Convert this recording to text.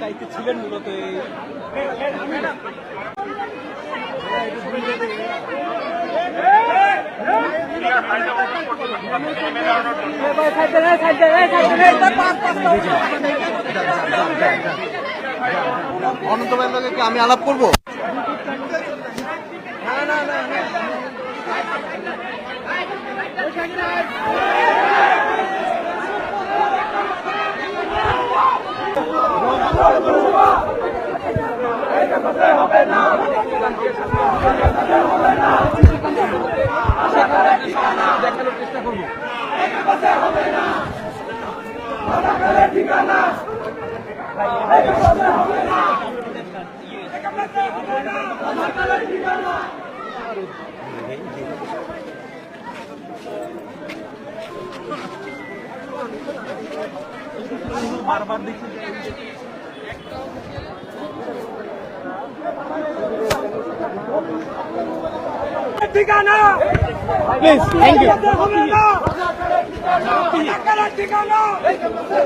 দায়িত্বে ছিলেন মূলত এই অনন্ত কি আমি আলাপ করব? দেখানোর চেষ্টা করব। বারবার দেখি ঠিকানা। প্লিজ থ্যাংক ইউ হবে না। ঠিকানা। ঠিকানা। হবে না